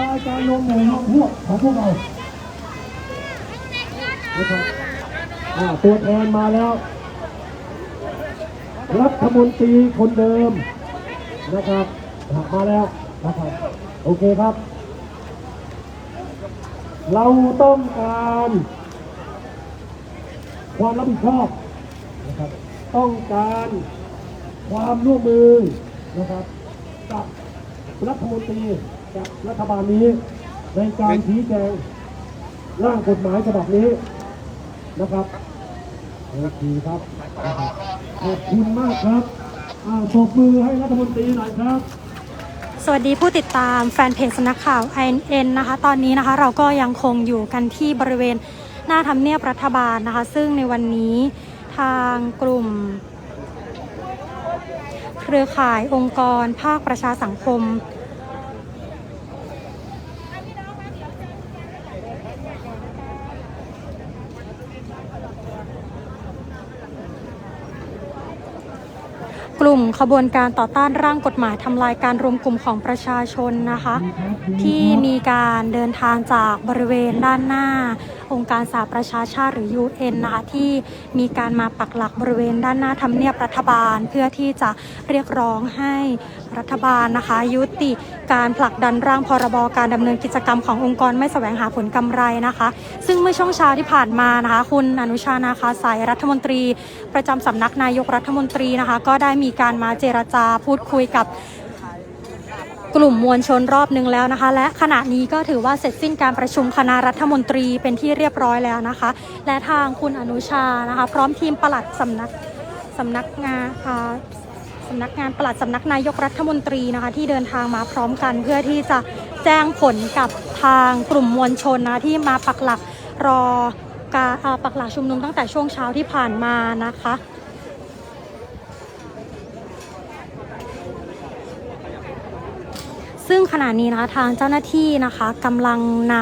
ลายการลงหน่วยลงพวกของพวกเรานะครับอ่าตัวแทนมาแล้ว รัฐมนตรีคนเดิมนะครับมาแล้วนะครับโอเคครับ เราต้องการความรับผิดชอบนะครับต้องการความร่วมมือนะครับกับรัฐมนตรี รัฐบาลนี้ในการชี้แจงร่างกฎหมายฉบับนี้นะครับโอเคครับ ขอบคุณมากครับอ่าปรบมือให้รัฐมนตรีหน่อยครับ สวัสดีผู้ติดตามแฟนเพจสนักข่าว INN นะคะ ตอนนี้นะคะเราก็ยังคงอยู่กันที่บริเวณหน้าทำเนียบรัฐบาลนะคะ ซึ่งในวันนี้ทางกลุ่ม เครือข่ายองค์กร ภาคประชาสังคม ลุ่มขบวนการต่อต้านร่างกฎหมายทำลายการรวมกลุ่มของประชาชนนะคะ ที่มีการเดินทางจากบริเวณด้านหน้า องค์การสหประชาชาติหรือ UN นะคะที่มีการมาปักหลักบริเวณด้านหน้าทำเนียบรัฐบาล เพื่อที่จะเรียกร้องให้รัฐบาลนะคะ ยุติการผลักดันร่างพรบการดำเนินกิจกรรมขององค์กรไม่แสวงหาผลกำไรนะคะ ซึ่งเมื่อช่วงเช้าที่ผ่านมานะคะคุณอนุชานาคาสายรัฐมนตรี ประจำสำนักนายกรัฐมนตรีนะคะ ก็ได้มีการมาเจรจาพูดคุยกับ กลุ่มมวลชนรอบหนึ่งแล้วนะคะ และขณะนี้ก็ถือว่าเสร็จสิ้นการประชุมคณะรัฐมนตรีเป็นที่เรียบร้อยแล้วนะคะ และทางคุณอนุชานะคะ พร้อมทีมปลัดสำนักสำนักงานอ่าสำนักงานปลัดสำนักนายกรัฐมนตรีนะคะ ที่เดินทางมาพร้อมกันเพื่อที่จะแจ้งผลกับทางกลุ่มมวลชนนะที่มาปักหลักรอการปักหลักชุมนุมตั้งแต่ช่วงเช้าที่ผ่านมานะคะ ซึ่งขณะนี้นะคะทางเจ้าหน้าที่นะคะกำลังน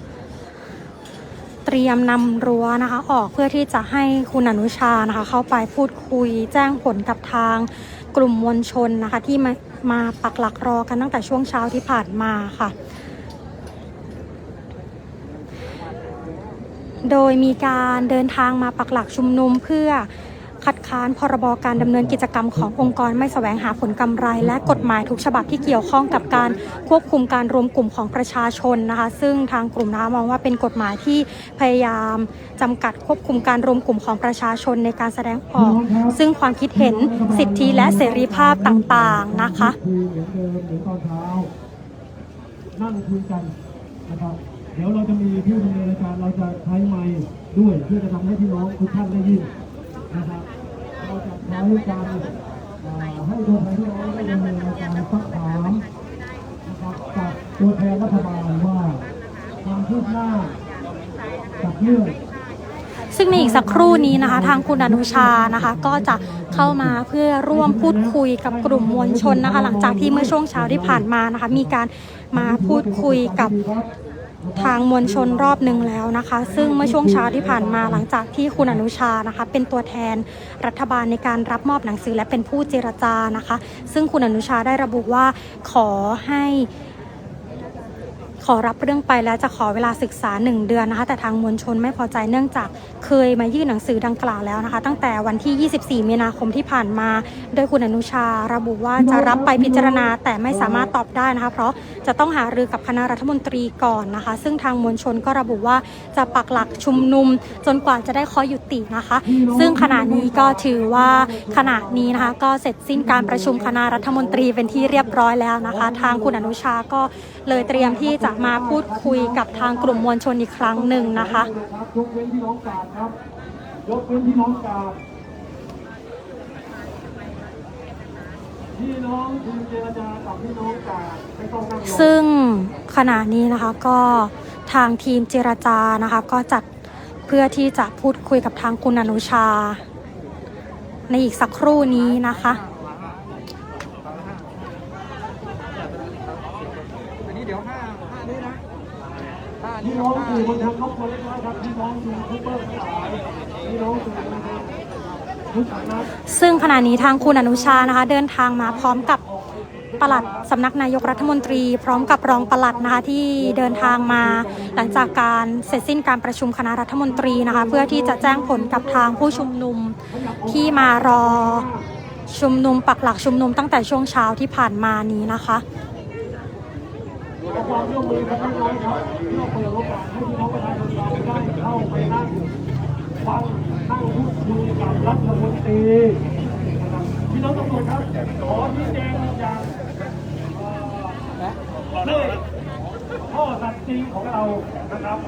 ำเตรียมนำรั้วนะคะออกเพื่อที่จะให้คุณอนุชานะคะ เข้าไปพูดคุยแจ้งผลกับทางกลุ่มมวลชนนะคะ ที่มามาปักหลักรอกันตั้งแต่ช่วงเช้าที่ผ่านมาค่ะโดยมีการเดินทางมาปักหลักชุมนุมเพื่อ คัดค้านพรบการดำเนินกิจกรรมขององค์กรไม่แสวงหาผลกำไร และกฎหมายทุกฉบับที่เกี่ยวข้องกับการควบคุมการรวมกลุ่มของประชาชนนะคะ ซึ่งทางกลุ่มนะคะมองว่าเป็นกฎหมายที่พยายามจำกัดควบคุมการรวมกลุ่มของประชาชนในการแสดงออก ซึ่งความคิดเห็นสิทธิและเสรีภาพต่างๆนะคะคือเดินเดินรองเท้านั่งคุยกันนะครับเดี๋ยวเราจะมีผู้ดำเนินรายการเราจะใช้ไมค์ด้วยเพื่อจะทำให้พี่น้องทุกท่านได้ยินนะครับ เราจะใช้การให้ตัวแทนพี่น้องได้ดำเนินการสักถามนะครับกับตัวแทนรัฐบาลว่าความคืบหน้ากับเรื่องซึ่งในอีกสักครู่นี้นะคะ ทางคุณอนุชานะคะ ก็จะเข้ามาเพื่อร่วมพูดคุยกับกลุ่มมวลชนนะคะ หลังจากที่เมื่อช่วงเช้าที่ผ่านมานะคะ มีการมาพูดคุยกับ ทางมวลชนรอบหนึ่งแล้วนะคะ ซึ่งเมื่อช่วงเช้าที่ผ่านมาหลังจากที่คุณอนุชานะคะ เป็นตัวแทนรัฐบาลในการรับมอบหนังสือและเป็นผู้เจรจานะคะ ซึ่งคุณอนุชาได้ระบุว่าขอให้ อรับเรื่องไปแล้วจะขอเวลาศึกษา 1 เดือนนะคะ แต่ทางมวลชนไม่พอใจเนื่องจากเคยมายื่นหนังสือดังกล่าวแล้วนะคะ ตั้งแต่วันที่ 24 มีนาคมที่ผ่านมา โดยคุณอนุชาระบุว่าจะรับไปพิจารณาแต่ไม่สามารถตอบได้นะคะ เพราะจะต้องหารือกับคณะรัฐมนตรีก่อนนะคะ ซึ่งทางมวลชนก็ระบุว่าจะปักหลักชุมนุม จนกว่าจะได้ข้อยุตินะคะ ซึ่งขณะนี้ก็ถือว่าขณะนี้นะคะก็เสร็จสิ้นการประชุมคณะรัฐมนตรีเป็นที่เรียบร้อยแล้วนะคะ ทางคุณอนุชาก็ เลยเตรียมที่จะมาพูดคุยกับทางกลุ่มมวลชนอีกครั้งหนึ่งนะคะรับยกเว้นพี่น้องกาดครับยกเว้นพี่น้องกาดพี่น้องทีมเจรจากับพี่น้องกาดไม่ต้องนั่งรอซึ่งขณะนี้นะคะก็ทางทีมเจรจานะคะก็จัดเพื่อที่จะพูดคุยกับทางคุณอนุชา ในอีกสักครู่นี้นะคะ อันนี้เดี๋ยวห้าห้านี้นะห้านี้พี่น้องห้าสื่อนี้มวลชนรบกวเล็กน้อยครับพี่น้องสื่อทุกเบอร์ทั้งหลายพี่น้องสื่อมวลชนทุกสำนักซึ่งขณะนี้ทางคุณอนุชานะคะ เดินทางมาพร้อมกับปลัดสำนักนายกรัฐมนตรี พร้อมกับรองปลัดนะคะที่เดินทางมา หลังจากการเสร็จสิ้นการประชุมคณะรัฐมนตรีนะคะ เพื่อที่จะแจ้งผลกับทางผู้ชุมนุมที่มารอชุมนุมปักหลักชุมนุมตั้งแต่ช่วงเช้าที่ผ่านมานี้นะคะ ร่วมมือกันน้อยครับเพื่อเปิดโอกาสให้พี่น้องประชาชนเราได้เข้าไปนั่งฟังนั่งพูดคุยกับรัฐมนตรีพี่น้องตำรวจครับขอชี้แจงอย่างเอ่อด้วยข้อสัตย์จริงของเรานะครับ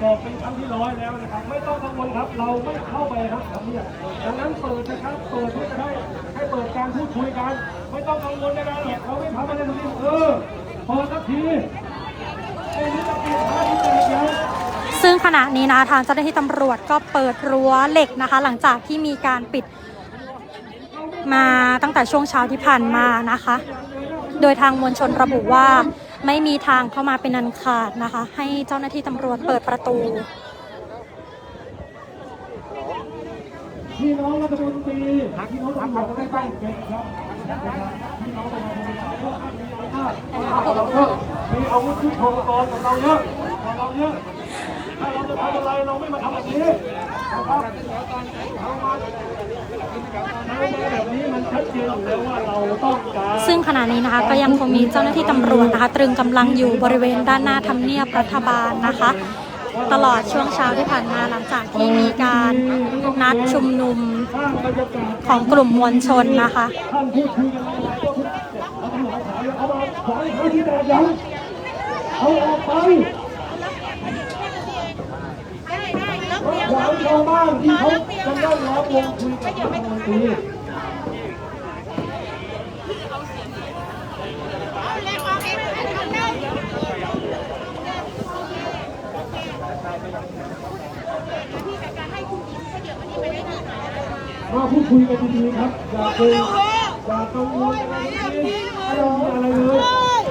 บอกเป็นครั้งที่ร้อยแล้วนะครับไม่ต้องกังวลครับ เราไม่เข้าไปครับทำเนี่ยดังนั้นเปิดนะครับเปิดเพื่อจะได้ให้เปิดการพูดคุยกัน ไม่ต้องกังวลในการหรอกเราไม่ทำอะไรทั้งสิ้นเออพอสักทีไอ้นี่จะปิดท้ายที่แตกยัง ซึ่งขณะนี้นะทางเจ้าหน้าที่ตำรวจก็เปิดรั้วเหล็กนะคะ หลังจากที่มีการปิดมาตั้งแต่ช่วงเช้าที่ผ่านมานะคะ โดยทางมวลชนระบุว่าไม่มีทางเข้ามาเป็นอันขาดนะคะ ให้เจ้าหน้าที่ตำรวจเปิดประตูพี่น้องรัฐมนตรีพี่น้องตำรวจก็ได้ต้งเป็นครับครับพี่น้องประชาชน เราเยอะมีอาวุธยุทโธปกรณ์ของเราเยอะของเราเยอะถ้าเราจะทำอะไรเราไม่มาทำแบบนี้นะครับเอามาแบบนี้มันชัดเจนอยู่แล้วว่าเราต้องการซึ่งขณะนี้นะคะก็ยังคงมีเจ้าหน้าที่ตำรวจนะคะ ตรึงกำลังอยู่บริเวณด้านหน้าทำเนียบรัฐบาลนะคะ ตลอดช่วงเช้าที่ผ่านมาหลังจากที่มีการนัดชุมนุมของกลุ่มมวลชนนะคะท่านพูดคุยกันอะไรก็พูดเอาไปขายเอามาขอให้เขาที่แดดยังเอาออกไปขวางชาวบ้านที่เขาจะนั่งล้อมวงคุยกับรัฐมนตรีมาพูดคุยกันดีๆครับอย่าเกรง อย่ากังวลอะไรทั้งสิ้ไม่ต้องมีอะไรเลย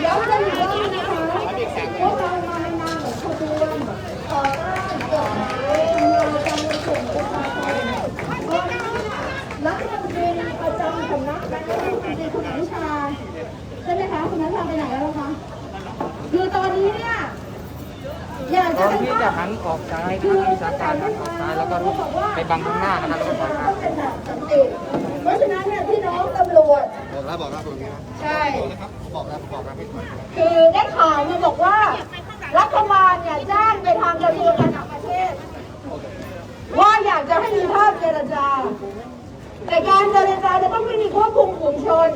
เดี๋ยวจะอยู่ว่านะคะพวกเรามาในนามของขบวนต่อต้านกฎหมายทำลายการเมืองกลุ่มประชาชนเพราะรัฐมนตรีประจำสำนักนายกรัฐมนตรีคุณอนุชาใช่ไหมคะคุณอนุชาไปไหนแล้วล่ะคะคือตอนนี้เนี่ย อยากตอนที่จะหันออกซ้ายนะครับวิชาการหันออกซ้ายแล้วก็ไปบังข้างหน้านะครับแล้วก็ถอยมาเป็นนติเพราะฉะนั้นเนี่ยพี่น้องตำรวจบอกแล้วบอกแล้วตรงนี้ใช่บอกแล้วบอกแล้วคือได้ข่าวมาบอกว่า รัฐบาลเนี่ยจ้างไปทางกระทรวงการต่างประเทศ ว่าอยากจะให้มีภาพเจรจาแต่การเจรจาจะต้องไม่มีควบคุมฝูงชน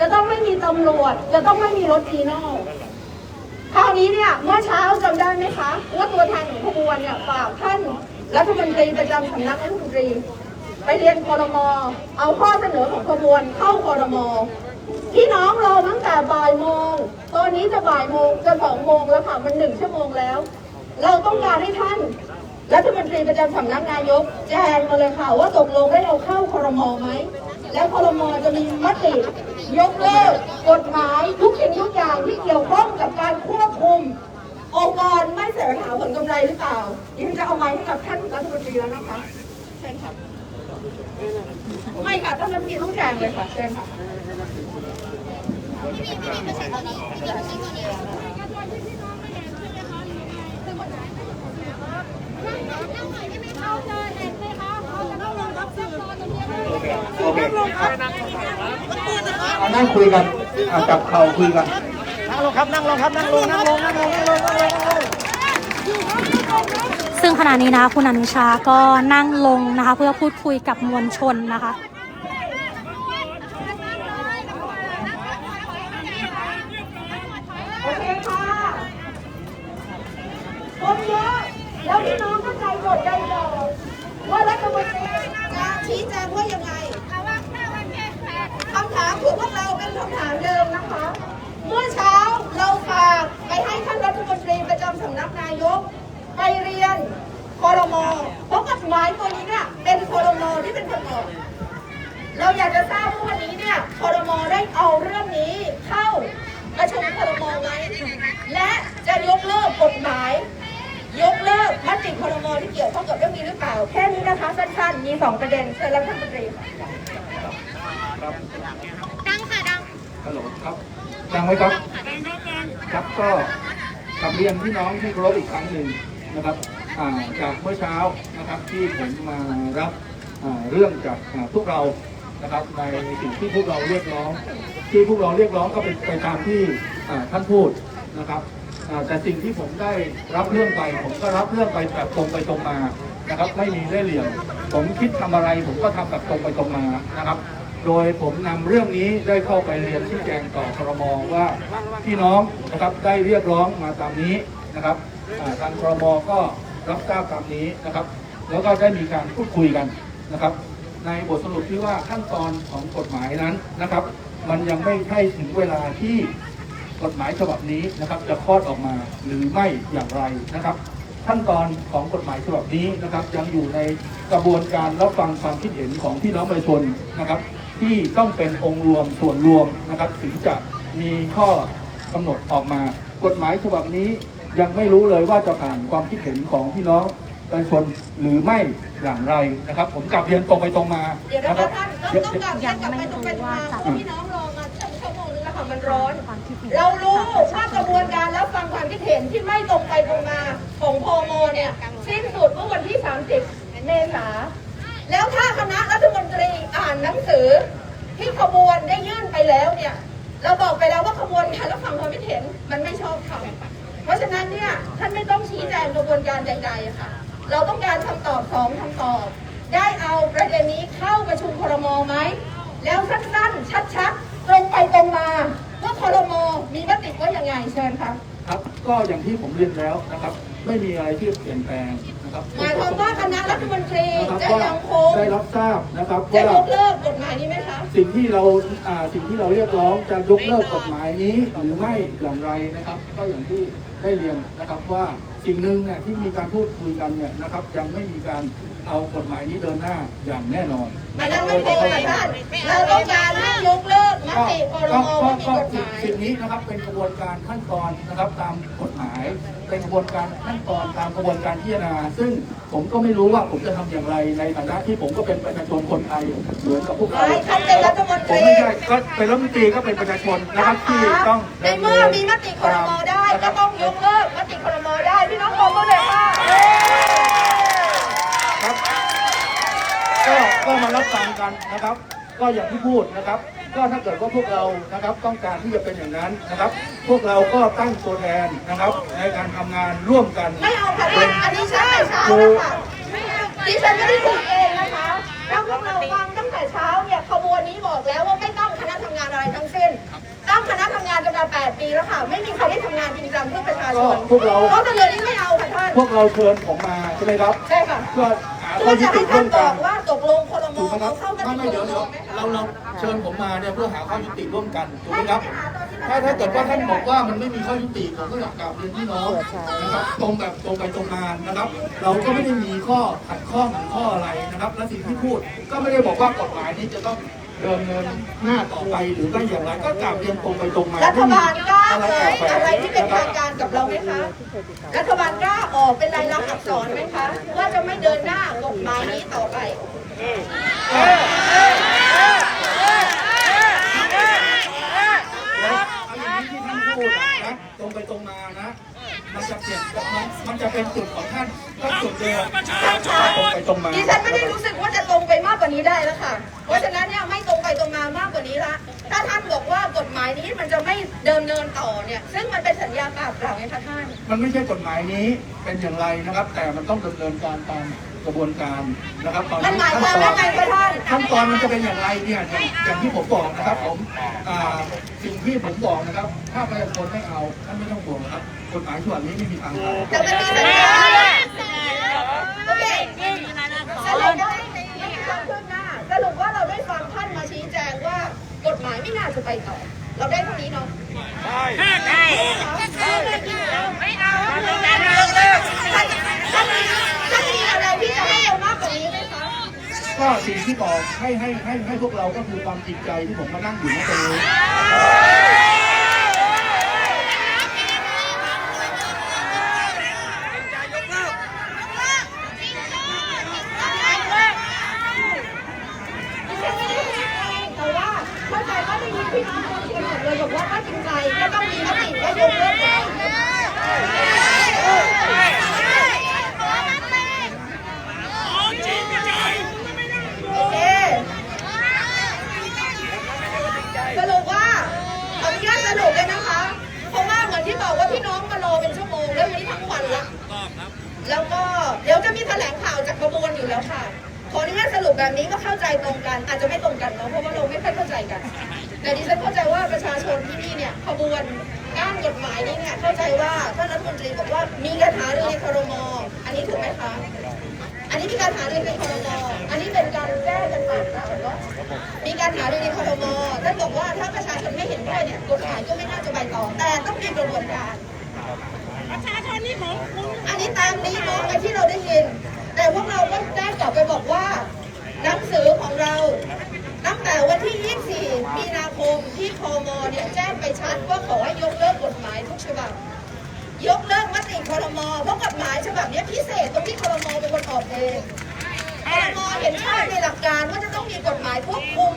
จะต้องไม่มีตำรวจ จะต้องไม่มีรถจีน่คราว นี้เนี่ยเมื่อเช้าจำได้ไหมคะว่าตัวแทนของขบวนเนี่ยฝากท่านรัฐมนตรีประจำสำนักรัฐมนตรี ไปเรียนคอรมอเอาข้อเสนอของขบวนเข้าคอรมอพี่น้องรอตั้งแต่บ่ายโมง ตอนนี้จะบ่ายโมงจะสองโมงแล้วค่ะมันหนึ่งชั่วโมงแล้ว เราต้องการให้ท่านรัฐมนตรีประจำสำนักนายกแจ้งมาเลยค่ะว่าตกลงได้เราเข้าคอรมอไหม แล้วครมอจะมีมติยกเลิกกฎหมายทุกสิ่งทุกอย่างที่เกี่ยวข้องกับการควบคุม องค์กรไม่แสวงหาผลกำไรหรือเปล่าดิฉันจะเอาไม้ให้กับท่านรัฐมนตรีแล้วนะคะเชิญค่ะไม่ค่ะท่านรัฐมนตรีต้องแจงเลยค่ะเชิญค่ะ โอเคเอานั่งคุยกันเอาจับเข่าคุยกันนั่งลงครับนั่งลงครับนั่งลงนั่งลงนั่งลงนั่งลงนั่งลงซึ่งขณะนี้นะคุณอนุชาก็นั่งลงนะคะ เพื่อพูดคุยกับมวลชนนะคะโอเคค่ะคนเยอะแล้วพี่น้องก็ใจกดใจจ่อ ว่ารัฐมนตรีจะชี้แจงว่ายังไงคำถามคือพวกเราเป็นคำถามเดิมนะคะ เมื่อเช้าเราฝากไปให้ท่านรัฐมนตรีประจำสำนักนายก ไปเรียนคอรมอเพราะกฎหมายตัวนี้เนี่ยเป็นคอรมอที่เป็นคนออกเราอยากจะทราบว่าวันนี้เนี่ยคอรมอได้เอาเรื่องนี้เข้าประชุมคอรมอไหมและจะยกเลิกกฎหมาย ยกเลิกมติคอรมอที่เกี่ยวข้องกับเรื่องนี้หรือเปล่า แค่นี้นะคะสั้นๆ มีสองประเด็นเชิญรัฐมนตรีค่ะครับดังค่ะดังฮัลโหลครับดังไหมครับครับก็กลับเรียนพี่น้องที่เคารพอีกครั้งหนึ่งนะครับอ่าจากเมื่อเช้านะครับที่ผมมารับอ่าเรื่องจากอ่าพวกเรานะครับในสิ่งที่พวกเราเรียกร้อง ที่พวกเราเรียกร้องก็เป็นไปตามที่อ่าท่านพูดนะครับอ่า แต่สิ่งที่ผมได้รับเรื่องไป ผมก็รับเรื่องไปแบบตรงไปตรงมานะครับ ไม่มีเล่ห์เหลี่ยม ผมคิดทำอะไร ผมก็ทำแบบตรงไปตรงมานะครับ โดยผมนำเรื่องนี้ได้เข้าไปเรียนชี้แจงต่อครมว่าพี่น้องนะครับได้เรียกร้องมาตามนี้นะครับทางครมก็รับทราบตามนี้นะครับ แล้วก็ได้มีการพูดคุยกันนะครับ ในบทสรุปที่ว่าขั้นตอนของกฎหมายนั้นนะครับ มันยังไม่ใช่ถึงเวลาที่ กฎหมายฉบับนี้นะครับ จะคลอดออกมาหรือไม่อย่างไรนะครับ ขั้นตอนของกฎหมายฉบับนี้นะครับ ยังอยู่ในกระบวนการรับฟังความคิดเห็นของพี่น้องประชาชนนะครับ ที่ต้องเป็นองค์รวมส่วนรวมนะครับ ถึงจะมีข้อกำหนดออกมา กฎหมายฉบับนี้ยังไม่รู้เลยว่าจะผ่านความคิดเห็นของพี่น้องประชาชนหรือไม่อย่างไรนะครับ ผมกลับเรียนตรงไปตรงมาเดี๋ยวนะนะครัคะบท่านต้องต้องกลับกลับไปตรงไปตรงมาเพราะพี่น้องรอมาชั่วโมงนึงแล้วค่ะมันร้อน เรารู้ว่ากระบวนการรับฟังความคิดเห็นที่ไม่ตรงไปตรงมาของพมเนี่ยสิ้นสุดเมื่อวันที่ 30 เมษาแล้วถ้าคณะรัฐมนตรีอ่านหนังสือ ที่ขบวนได้ยื่นไปแล้วเนี่ย เราบอกไปแล้วว่าขบวนการรับฟังความคิดเห็นมันไม่ชอบธรรมเพราะฉะนั้นเนี่ยท่านไม่ต้องชี้แจงกระบวนการใดๆอะค่ะ เราต้องการคำตอบสองคำตอบ ได้เอาประเด็นนี้เข้าประชุมครมไหมแล้วสั้นๆชัดๆ ตรงไปตรงมาว่าครมมีมติว่ายังไงเชิญครับครับก็อย่างที่ผมเรียนแล้วนะครับ ไม่มีอะไรที่เปลี่ยนแปลงนะครับหมายความว่าคณะรัฐมนตรีนะครับจะว่ายังคงได้รับทราบนะครับจะว่ายกเลิกกฎหมายนี้ไหมคะ สิ่งที่เราอ่าสิ่งที่เราเรียกร้องจะยกเลิกกฎหมายนี้หรือไม่อย่างไรนะครับ ก็อย่างที่ได้เรียนนะครับว่า สิ่งหนึ่งเนี่ยที่มีการพูดคุยกันเนี่ยนะครับยังไม่มีการเอากฎหมายนี้เดินหน้าอย่างแน่นอนมันนั้นไม่เป็นค่ะท่านเราต้องการให้ยกเลิกมก็ติครก็มก็ว่ามีก็กฎหมายสิ่งนี้นะครับเป็นกระบวนการขั้นตอนนะครับตามกฎหมาย เป็นกระบวนการขั้นตอนตามกระบวนการพิจารณา ซึ่งผมก็ไม่รู้ว่าผมจะทำอย่างไรในฐานะที่ผมก็เป็นประชาชนคนไทยเหมือนกับพวกเราไม่ท่านเป็นรัฐมนตรีผมไม่ใช่ก็เป็นรัฐมนตรีก็เป็นประชาชนนะครับที่ต้องในเมื่อมีมติครมได้ก็ต้องยกเลิกมติครมได้พี่น้องบอกมาเลยค่ะ ครับ ก็ก็มารับฟังกันนะครับ ก็อย่างที่พูดนะครับ ก็ถ้าเกิดว่าพวกเรานะครับต้องการที่จะเป็นอย่างนั้นนะครับ พวกเราก็ตั้งตัวแทนนะครับ ในการทำงานร่วมกันไม่เอาค่ะท่านอันนี้ใช่เช้าแล้วค่ะดิฉันไม่ได้พูดเองนะคะแล้วพวกเราฟังตั้งแต่เช้าเนี่ยขบวนนี้บอกแล้วว่าไม่ต้องคณะทำงานอะไรทั้งสิ้นตั้งคณะทำงานกันมา8ปีแล้วค่ะ ไม่มีใครได้ทำงานจริงจังเพื่อประชาชนก็พวกเราเพราะเรื่องนี้ไม่เอาค่ะท่านพวกเราเชิญผมมาใช่ไหมครับใช่ค่ะเพื่อ หาเพื่ข้ออยุจะติให้ร่ท่าวนมบกัอนกว่าตกลงครมถูกไหมครับเข้ามาไม่ไม่เดี๋ยวเดี๋ยวเราเราเชิญผมมาเนี่ยเพื่อหาข้อยุติร่วมกันถูกไหมครับ ถ้าถ้าเกิดว่าท่านบอกว่ามันไม่มีข้อยุติผมก็อยากกลับเรียนพี่น้องนะครับตรงแบบตรงไปตรงมานะครับ เราก็ไม่ได้มีข้อขัดข้องหรือข้ออะไรนะครับ และสิ่งที่พูดก็ไม่ได้บอกว่ากฎหมายนี้จะต้องเดินเนินหน้าต่อไปหรือไม่อย่างไรก็กลับเรียนตรงไปตรงมารัฐบาลกล้าไม่ไหมมีอะไรที่เป็นคบทางการกับเราไหมคะ รัฐบาลกล้าออกเป็นลายลักษณ์อักษรไหมคะ ว่าจะไม่เดินหน้ากฎหมายนี้ต่อไปแล้วเอาอย่างนี้ที่ท่านพูดอะนะตรงไปตรงมานะ มันจะเปลี่ยนมันมันจะเป็นจุดของท่านก็จุดเดิมตรงไปตรงมาดิฉันไม่ได้รู้สึกว่าจะตรงไปมากกว่านี้ได้แล้วค่ะ เพราะฉะนั้นเนี่ยไม่ตรงไปตรงมามากกว่านี้ละ ถ้าท่านบอกว่ากฎหมายนี้มันจะไม่เดิมเนินต่อเนี่ย ซึ่งมันเป็นสัญญาเปล่าๆไงคะท่าน มันไม่ใช่กฎหมายนี้เป็นอย่างไรนะครับ แต่มันต้องดำเนินการตาม กระบวนการนะครับตอนมันนี้หมายขั้นความตอว่านไงคะท่านขั้นตอนมันจะเป็นอย่างไรเนี่ยอย่างอย่างที่ผมบอกนะครับผมอ่าสิ่งที่ผมบอกนะครับ ถ้าประชาชนไม่เอาท่านไม่ต้องห่วงนะครับกฎหมายฉบับนี้ไม่มีทางผ่านแต่มันมีสัญญาโอเคสรุปว่าไม่มีความคืบหน้าสรุปว่าเราได้ฟังท่านมาชี้แจงว่ากฎหมายไม่น่าจะไปต่อ เราได้เท่านี้เนาะใช่ใช่ไม่เอาท่านท่ามีท่าไมีอะไรที่จะให้เอามากกว่านี้ไหมคะก็สิ่งที่บอกให้ให้ให้ให้พวกเราก็คือความจริงใจที่ผมมานั่งอยู่ณตรงนี้ แต่ว่า พี่น้องเขาเชียร์หมดเลยบอกว่าถ้าจริงใจก็ต้องมีมติว่ายกเลิกกฎหมายโอเค สรุปว่าขออนุญาตสรุปเลยนะคะ เพราะว่าเหมือนที่บอกว่าพี่น้องมารอเป็นชั่วโมงแล้ววันนี้ทั้งวันละแล้วก็เดี๋ยวจะมีแถลงข่าวจากกระบวนอยู่แล้วค่ะ ขออนุญาตสรุปแบบนี้ก็เข้าใจตรงกัน อาจจะไม่ตรงกันเนาะเพราะว่าเราไม่ค่อยเข้าใจกัน แต่ดิฉันเข้าใจว่าประชาชนที่นี่เนี่ยขบวนก้านกฎหมายนี้เนี่ยเข้าใจว่าท่านรัฐมนตรีบอกว่ามีการหารือในครมอันนี้ถูกไหมคะ อันนี้มี การหารือในครมอันนี้เป็นการแก้กันมาเนาะมีการหารือในครมท่านบอกว่าถ้าประชาชนไม่เห็นด้วยเนี่ยกฎหมายก็ไม่น่าจะไปต่อ แต่ต้องมีกระบวนการ ประชาชนนี่ของคุณอันนี้ตามนี้เนาะไอ้ที่เราได้ยิน แต่พวกเราก็ได้กลับไปบอกว่า หนังสือของเราตั้งแต่วันที่ 24 มีนาคมที่คมเนี่ยแจ้งไปชัดว่าขอให้ยกเลิกกฎหมายทุกฉบับยกเลิก มติครมเพราะกฎหมายฉบับเนี้ยพิเศษตรงที่ครมเป็นคนออกเองครมเห็นชอบในหลักการว่าจะต้องมีกฎหมายควบคุม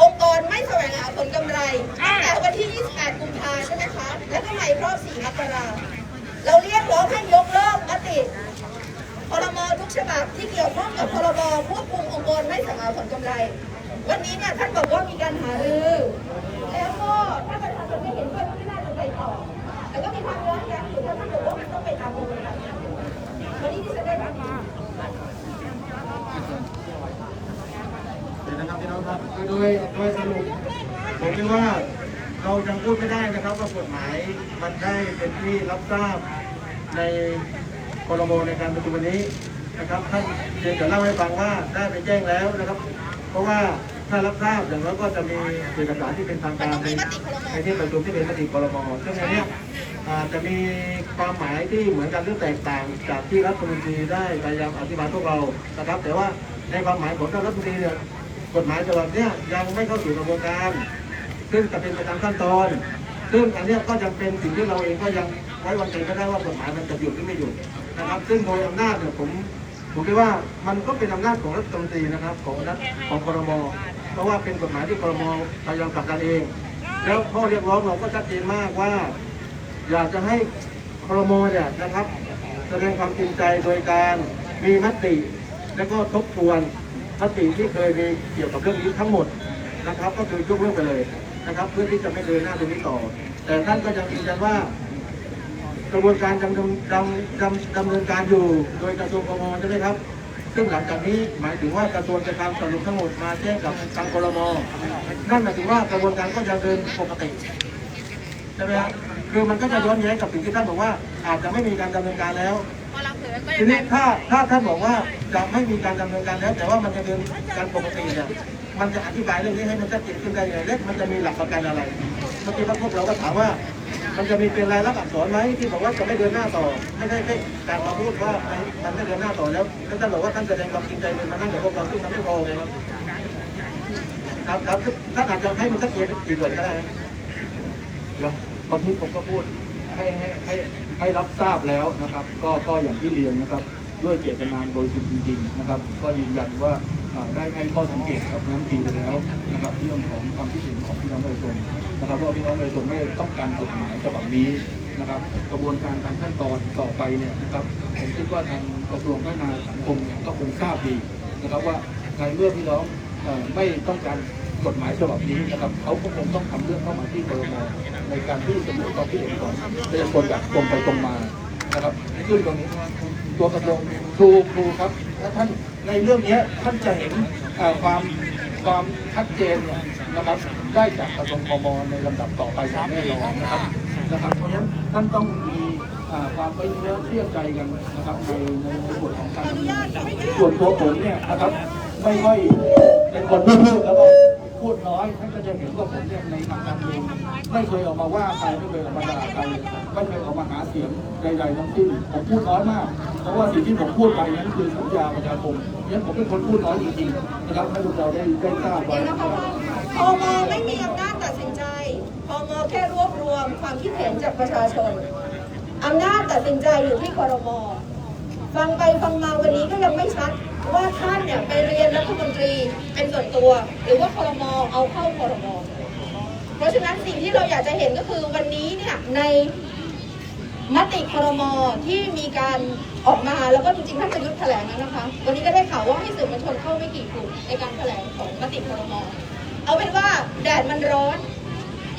องค์กรไม่แสวงหาผลกำไรตั้งแต่วันที่ 28 กุมภาใช่ไหมคะ และก็ใหม่รอบ 4 มกราเราเรียกร้องให้ยกเลิกมติพรมทุกฉบับที่เกี่ยวข้องกับพรบควบคุมองค์กรไม่แสวงหาผลกำไร วันนี้เนี่ยท่านบอกว่ามีการหารือ แล้วก็ถ้าประชาชนไม่เห็นด้วยก็ไม่น่าจะไปต่อแต่ก็มีความย้อนแย้งอยู่ถ้าท่านบอกว่ามันต้องไปตามกระบวนการวันนี้ที่ฉันได้รับมา เดี๋ยวนะครับพี่น้องครับคือ โดยโดยสรุปผมคิดว่าเรายังพูดไม่ได้นะครับว่ากฎหมายมันได้เป็นที่รับทราบในครมในการประชุมวันนี้นะครับท่านเพียงแต่เล่าให้ฟังว่าได้ไปแจ้งแล้วนะครับ เพราะว่าถ้ารับทราบอย่างน้อยก็จะมีเอกสารที่เป็นทางการในในที่ประชุมที่เป็นมติครมซึ่งอันเนี้ยจะมีความหมายที่เหมือนกันหรือแตกต่างจากที่รัฐมนตรีได้พยายามอธิบายพวกเรานะครับ แต่ว่าในความหมายของทานรัฐมนตรีเนี่ย กฎหมายฉบับนี้ยังไม่เข้าสู่กระบวนการ ซึ่งจะเป็นไปตามขั้นตอน ซึ่งอันนี้ก็ยังเป็นสิ่งที่เราเองก็ยังไว้วางใจไม่ได้ว่ากฎหมายมันจะหยุดหรือไม่หยุดนะครับ ซึ่งโดยอำนาจเนี่ยผมผมคิดว่ามันก็เป็นอำนาจของรัฐมนตรีนะครับของรัฐของครมเพราะว่าเป็นกฎหมายที่ครมพยายามผลักดันเอง แล้วข้อเรียกร้องเราก็ชัดเจนมากว่า อยากจะให้ครมเนี่ยนะครับแสดงความจริงใจโดยการมีมติ และก็ทบทวน มติที่เคยมีเกี่ยวกับเรื่องนี้ทั้งหมดนะครับ ก็คือยกเลิกไปเลยนะครับ เพื่อที่จะไม่เดินหน้าตรงนี้ต่อ แต่ท่านก็ยังยืนยันว่ากระบวนการดำดำดำดำดำเนินการอยู่ โดยกระทรวงกมใช่ไหมครับ ซึ่งหลังจากนี้หมายถึงว่ากระทรวงจะทำสรุปทั้งหมดมาแจ้งกับทางกรมนั่นหมายถึงว่ากระบวนการก็ยังเดินปกติใช่ไหมครับคือมันก็จะย้อนแย้งกับสิ่งที่ท่านบอกว่า อาจจะไม่มีการดำเนินการแล้ว ทีนี้ถ้าถ้าท่านบอกว่าจะไม่มีการดำเนินการแล้ว แต่ว่ามันจะเดินการปกติเนี่ยมันจะอธิบายเรื่องนี้ให้มันชัดเจนขึ้นได้ยังไงและมันจะมีหลักประกันอะไรเมื่อกี้พวกเราก็ถามว่า มันจะมีเป็นรายลักษณ์อักษรไหมที่บอกว่าจะไม่เดินหน้าต่อ ไม่ใช่แค่การมาพูดว่ามันไม่เดินหน้าต่อแล้วแล้วท่านบอกว่าท่านแสดงความจริงใจเลยมานั่งกับพวกเราซึ่งมันไม่พอเลยครับครับครับท่านอาจจะให้มันชัดเจนอีกหน่อยก็ได้นะแล้วตอนนี้ผมก็พูดให้ให้ให้ ให้รับทราบแล้วนะครับ ก็ก็อย่างที่เรียนนะครับ ด้วยเจตนาโดยสุดจริงๆนะครับ ก็ยืนยันว่าได้ให้ข้อสังเกตกับน้ำทีไปแล้วนะครับเรื่องของความคิดเห็นของพี่น้องประชาชนนะครับว่าพี่น้องประชาชนไม่ต้องการกฎหมายฉบับนี้นะครับกระบวนการตามขั้นตอนต่อไปเนี่ยนะครับผมคิดว่าทางกระทรวงพัฒนาสังคมเนี่ยก็คงทราบดีนะครับว่าในเมื่อพี่น้องไม่ต้องการ กฎหมายฉบับนี้นะครับเขาก็คงต้องทำเรื่องเข้ามาที่กรมในการที่จะมีความคิดเห็นของประชาชนแบบตรงไปตรงมานะครับซึ่งตรงนี้ตัวกระทรวงครูครูครับถ้าท่านในเรื่องนี้ท่านจะเห็นความความชัดเจนเนี่ยนะครับได้จากกระทรวงพมในลำดับต่อไปแน่นอนนะครับนะครับเพราะฉะนั้นท่านต้องมีความไว้เนื้อเชื่อใจกันนะครับในในส่วนของการส่วนตัวผมเนี่ยนะครับไม่ค่อยเป็นคนพูดๆแล้วก็ พูดน้อยท่านก็จะเห็นว่าผมเนี่ยในทางการเมืองไม่เคยออกมาว่าใครไม่เคยออกมาด่าใครไม่เคยออกมาหาเสียงใดๆทั้งสิ้นผมพูดน้อยมาก เพราะว่าสิ่งที่ผมพูดไปนั้นคือสัญญาประชาคมเนี่ยผมเป็นคนพูดน้อยจริงๆนะครับให้พวกเราได้ได้ทราบไว้เดี๋ยวนะคะว่าพมไม่มีอำนาจตัดสินใจพมแค่รวบรวมความคิดเห็นจากประชาชนอำนาจตัดสินใจอยู่ที่ครมฟังไปฟังมาวันนี้ก็ยังไม่ชัด ว่าท่านเนี่ยไปเรียนรัฐมนตรีเป็นส่วนตัว หรือว่าคอรมอเอาเข้าคอรมอเพราะฉะนั้นสิ่งที่เราอยากจะเห็นก็คือวันนี้เนี่ยในมติคอรมอที่มีการออกมาแล้วก็จริงๆท่านประยุทธ์แถลงแล้วนะคะ วันนี้ก็ได้ข่าวว่าให้สื่อมวลชนเข้าไม่กี่กลุ่มในการแถลงของมติคอรมอเอาเป็นว่าแดดมันร้อน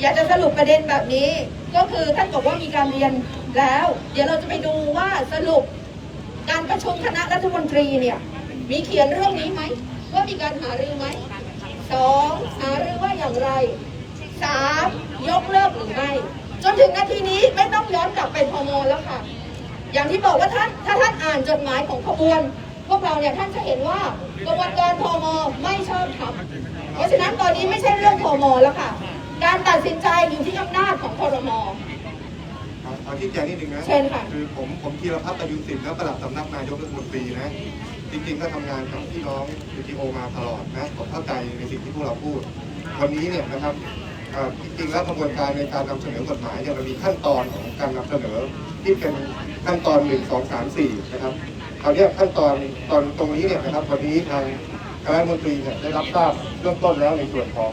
อยากจะสรุปประเด็นแบบนี้ ก็คือท่านบอกว่ามีการเรียนแล้ว เดี๋ยวเราจะไปดูว่าสรุปการประชุมคณะรัฐมนตรีเนี่ย มีเขียนเรื่องนี้ไหมว่ามีการหารือไหมสองหารือว่าอย่างไรสามยกเลิกหรือไม่จนถึงนาทีนี้ไม่ต้องย้อนกลับไปพมแล้วค่ะ อย่างที่บอกว่าท่านถ้าท่านอ่านจดหมายของขบวน พวกเราเนี่ยท่านจะเห็นว่ากระบวนการพมไม่ชอบทำเพราะฉะนั้นตอนนี้ไม่ใช่เรื่องพมแล้วค่ะ การตัดสินใจอยู่ที่อำนาจของครมเอาเอาที่แจงนิดนึงนะ เชิญค่ะ คือผมผมธีรพัฒน์ประยุทธ์สินและประหลัดสำนักนายกรัฐมนตรีนะ จริงๆก็ทำงานกับพี่น้องยูทีโอมาตลอดนะผมเข้าใจในสิ่งที่พวกเราพูด วันนี้เนี่ยนะครับจริงๆแล้วกระบวนการในการนำเสนอกฎหมายเนี่ยมันมีขั้นตอนของการนำเสนอที่เป็นขั้นตอนหนึ่งสองสามสี่นะครับคราวนี้ขั้นตอนตอนตรงนี้เนี่ยนะครับวันนี้ทางคณะมนตรีเนี่ยได้รับทราบเบื้องต้นแล้วในส่วนของ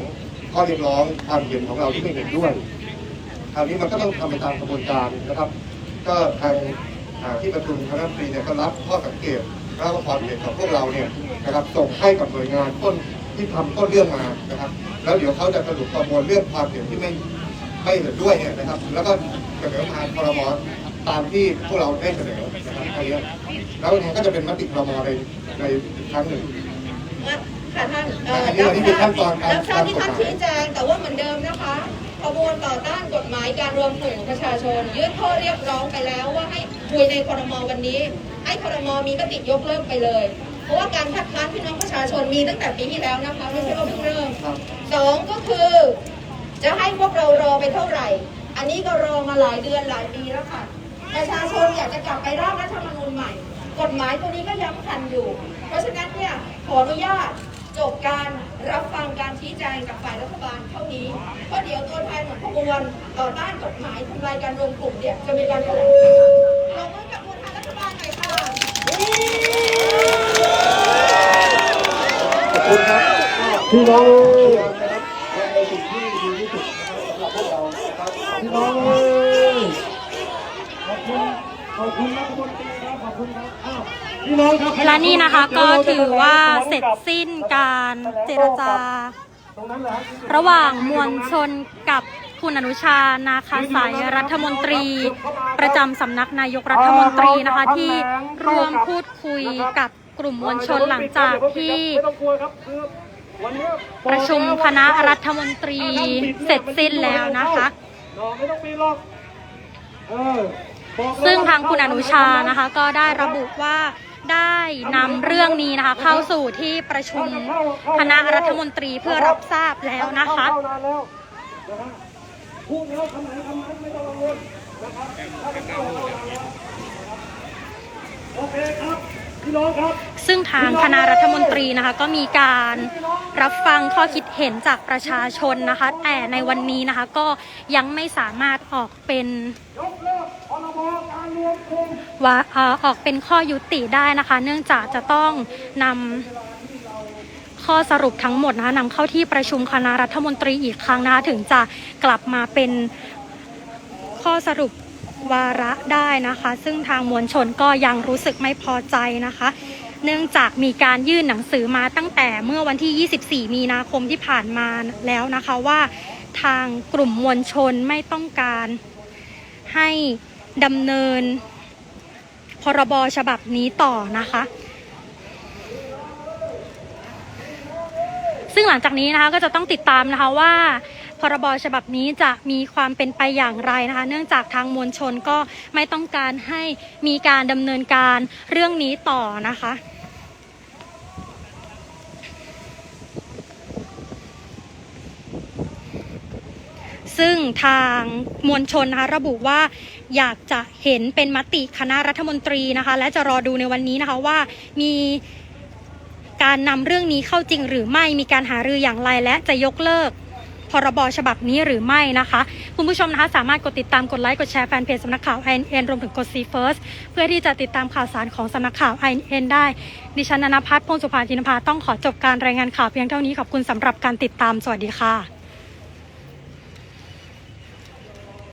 ข้อเรียกร้องความเห็นของเราที่ไม่เห็นด้วยคราวนี้มันก็ต้องทำไปตามกระบวนการนะครับ ก็ทางที่ประชุมคณะมนตรีเนี่ยก็รับข้อสังเกต แล้วก็ความเห็นของพวกเราเนี่ยนะครับส่งให้กับหน่วยงานต้นที่ทำต้นเรื่องมานะครับ แล้วเดี๋ยวเขาจะสรุปประมวลเรื่องความเห็นที่ไม่ไม่เห็นด้วยเนี่ยนะครับ แล้วก็เสนอมาครมตามที่พวกเราได้เสนอนะครับอันนี้แล้วมันก็จะเป็นมติครมในในอีกครั้งหนึ่งค่ะท่านเอ่ออันนี้รับอันนี้คือขั้นตอนการรับทราบที่ท่านชี้แจงแต่ว่าเหมือนเดิมนะคะ ขบวนต่อต้านกฎหมายการรวมกลุ่มประชาชนยื่นข้อเรียกร้องไปแล้วว่าให้คุยในครมวันนี้ ให้ครมมีมติยกเลิกไปเลย เพราะว่าการคัดค้านพี่น้องประชาชนมีตั้งแต่ปีที่แล้วนะคะไม่ใช่ว่าเพิ่งเริ่มสองก็คือ จะให้พวกเรารอไปเท่าไหร่ อันนี้ก็รอมาหลายเดือนหลายปีแล้วค่ะ ประชาชนอยากจะกลับไปร่างรัฐธรรมนูญใหม่ กฎหมายตัวนี้ก็ย้ำคันอยู่ เพราะฉะนั้นเนี่ยขออนุญาต จบการรับฟังการชี้แจงจากฝ่ายรัฐบาลเท่านี้เพราะเดี๋ยวตัวแทนของขบวนต่อต้านกฎหมายทำลายการรวมกลุ่มเนี่ยจะมีการแถลงข่าวลงมือกับตัวแทนรัฐบาลหน่อยค่ะขอบคุณครับพี่น้องนะครับในสิ่งที่ดีที่สุดสำหรับพวกเรานะครับพี่น้องขอบคุณขอบคุณรัฐมนตรีครับขอบคุณครับอ้าวพี่น้องครับ และนี่นะคะก็ถือว่าเสร็จสิ้นการเจรจาตรงนั้นแหละระหว่างมวลชนกับคุณอนุชา นาคาสายรัฐมนตรี ประจำสำนักนายกรัฐมนตรีนะคะที่ร่วมพูดคุยกับกลุ่มมวลชนหลังจากที่ไม่ต้องกลัวครับคือวันนี้ประชุมคณะรัฐมนตรีเสร็จสิ้นแล้วนะคะไม่ต้องปีนหรอกเออบอกเลยซึ่งทางคุณอนุชานะคะก็ได้ระบุว่า ได้นำเรื่องนี้นะคะ เข้าสู่ที่ประชุมคณะรัฐมนตรีเพื่อรับทราบแล้วนะคะเข้านานแล้วนะฮะพูดแล้วคำไหนคำนั้นไม่ต้องกังวลนะครับถ้าเป็นโอเคครับพี่น้องครับ ซึ่งทางคณะรัฐมนตรีนะคะ ก็มีการรับฟังข้อคิดเห็นจากประชาชนนะคะ แต่ในวันนี้นะคะ ก็ยังไม่สามารถออกเป็น ว่าออออกเป็นข้อยุติได้นะคะ เนื่องจากจะต้องนำข้อสรุปทั้งหมดนะคะนำเข้าที่ประชุมคณะรัฐมนตรีอีกครั้งนะคะถึงจะกลับมาเป็นข้อสรุปวาระได้นะคะ ซึ่งทางมวลชนก็ยังรู้สึกไม่พอใจนะคะ เนื่องจากมีการยื่นหนังสือมาตั้งแต่เมื่อวันที่ 24 มีนาคมที่ผ่านมาแล้วนะคะว่าทางกลุ่มมวลชนไม่ต้องการให้ ดำเนิน พรบฉบับนี้ต่อนะคะ ซึ่งหลังจากนี้นะคะก็จะต้องติดตามนะคะว่าพรบฉบับนี้จะมีความเป็นไปอย่างไรนะคะ เนื่องจากทางมวลชนก็ไม่ต้องการให้มีการดำเนินการเรื่องนี้ต่อนะคะ ซึ่งทางมวลชนนะคะระบุว่า อยากจะเห็นเป็นมติคณะรัฐมนตรีนะคะ และจะรอดูในวันนี้นะคะว่ามีการนำเรื่องนี้เข้าจริงหรือไม่มีการหารืออย่างไรและจะยกเลิกพรบฉบับนี้หรือไม่นะคะ คุณผู้ชมนะคะสามารถกดติดตามกดไลค์กดแชร์แฟนเพจสำนักข่าว INN รวมถึงกด See First เพื่อที่จะติดตามข่าวสารของสำนักข่าว INN ได้ ดิฉันนนพัฒน์พงศ์สุภาจินภาต้องขอจบการรายงานข่าวเพียงเท่านี้ขอบคุณสำหรับการติดตามสวัสดีค่ะ